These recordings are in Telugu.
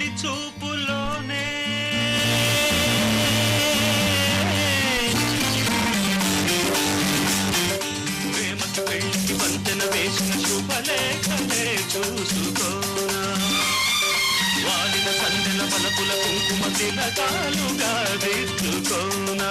తొలి చూపులోనే. ప్రేమకు పెళ్ళికి వంతెన వేసిన శుభలేఖలే చూసుకోనా వాలిన సందెల పలపుల కుంకుమ తిలకాలుగా దిద్దుకోనా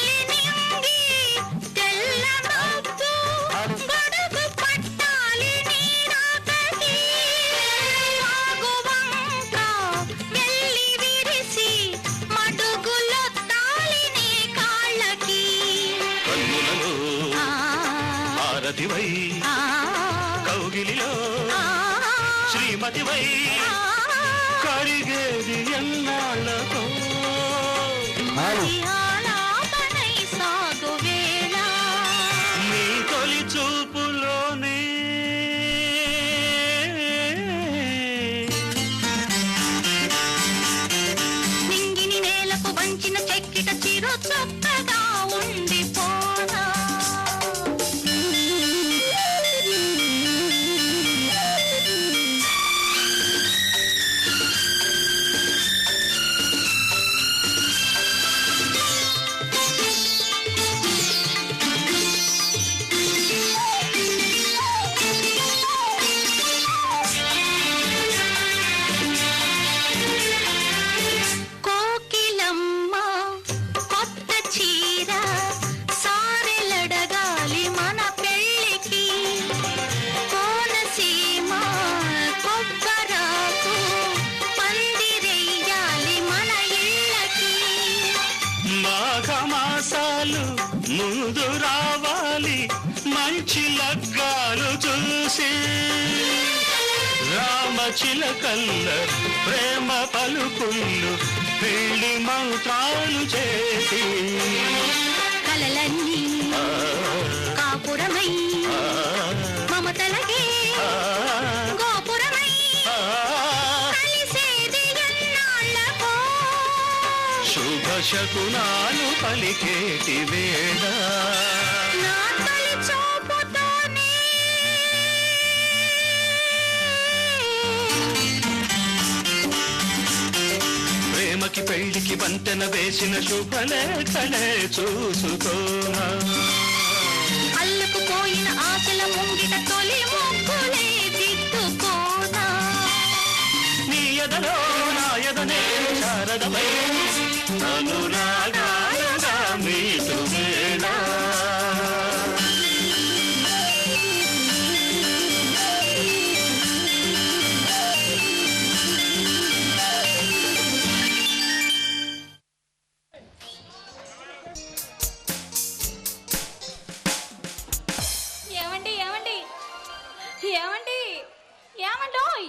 భారతివై ఆ. కౌగిలిలో ఆ. శ్రీమతివై. ఆ. కడిగేది ఎన్నాళ్ళతో ముందు రావాలి మంచి లగ్గాలు చూసి. రామచిలకల్ల ప్రేమ పలుకుళ్ళు పెళ్ళి మంత్రాలు చేసి. కలలన్నీ కాపురమై ఆ, మమతలగే శకునాలు పలికేటి వేళ ప్రేమకి పెళ్ళికి వంతెన వేసిన శుభలేఖలే చూసుకోనా. అల్లుకుపోయిన ఆశల ముంగిట తొలి దిద్దుకోనా. నీ ఎదలో నా ఎదనే శారదమై ఏమండి ఏమండి? ఏమండి? ఏమండోయ్?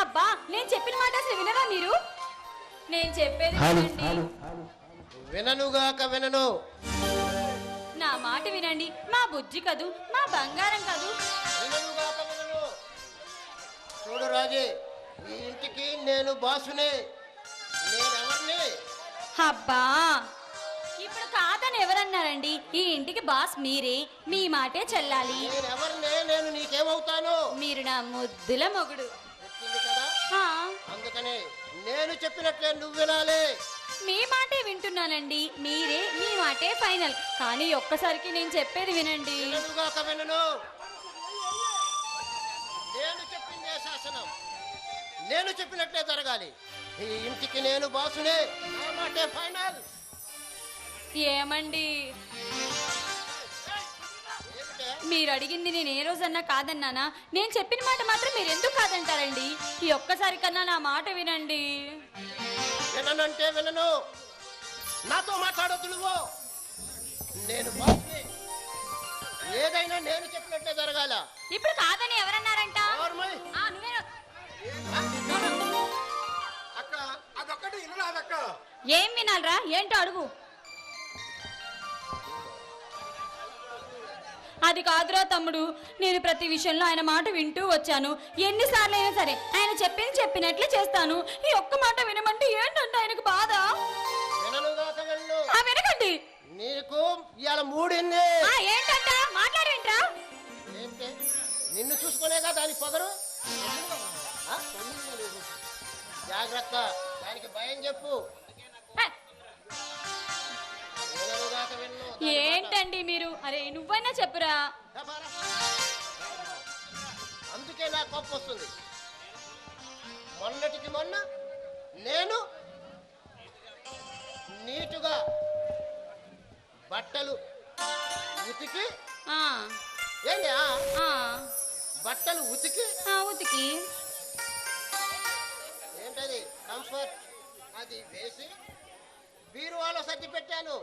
అబ్బా నేను చెప్పిన మాట అసలు వినరా మీరు? నేను చెప్పేది వినండి. విననుగాక వినను నా మాట వినండి. మా బుజ్జి కదూ మా బంగారం కదూ. విననుగాక వినను. చూడు రాజీ ఈ ఇంటికి నేను బాసునే. నేనెవరిని? అబ్బా! ఇప్పుడు కాదని ఎవరన్నారండి? ఈ ఇంటికి బాస్ మీరే. మీ మాటే చెల్లాలి. నేనెవరినే? నేను నీకేమవుతాను? మీరు నా ముద్దుల మొగుడు. చెప్పింది కదా? ఆ, అందుకని నేను చెప్పినట్లే నువ్వు వినాలి. మీ మాటే వింటున్నానండి. మీరే మీ మాటే ఫైనల్. కానీ ఒక్కసారికి నేను చెప్పేది వినండి. విననుగాక వినను. నేను చెప్పిందే శాసనం. నేను చెప్పినట్లే జరగాలి. ఈ ఇంటికి నేను బాసునే. నా మాటే ఫైనల్. ఏమండి? మీరు అడిగింది నేను ఏ రోజన్నా కాదన్నానా? నేను చెప్పిన మాట మాత్రం మీరు ఎందుకు కాదంటారండి? ఈ ఒక్కసారి కన్నా నా మాట వినండి. విననంటే వినను. నాతో మాట్లాడొద్దు నువ్వు. నేను బాసుని. ఏదైనా నేను చెప్పినట్లే జరగాల. ఇప్పుడు కాదని ఎవరన్నారంట? ఓర్మై. ఆ, నువ్వే అక్క అదొక్కటి ఏం వినాలరా? ఏంటో అడుగు. అది కాదురా తమ్ముడు. నేను ప్రతి విషయంలో ఆయన మాట వింటూ వచ్చాను. ఎన్నిసార్లు అయినా సరే ఆయన చెప్పింది చెప్పినట్లే చేస్తాను. ఈ ఒక్క మాట వినమంటే ఏంటంటే ఆయనకు బాధ? ఆ వినకండి. నీకు ఇవాళ మూడింది. ఆ ఏంటంట? మాట్లాడేంట్రా? ఏంటి? నిన్ను చూసుకునేగా దానికి పొగరు? ఆ? జాగ్రత్త. దానికి భయం చెప్పు. విన్ను దాని ఏంటండి మీరు. అరే నువ్వైనా చెప్పురా? అందుకే నాకు కోపం వస్తుంది. మొన్నటికి మొన్న నేను నీటుగా బట్టలు ఉతికి ఏంటి బట్టలు ఉతికి? ఉతికి. ఏంటది కంఫర్ట్ అది వేసి బీరువాలో సర్ది పెట్టాను.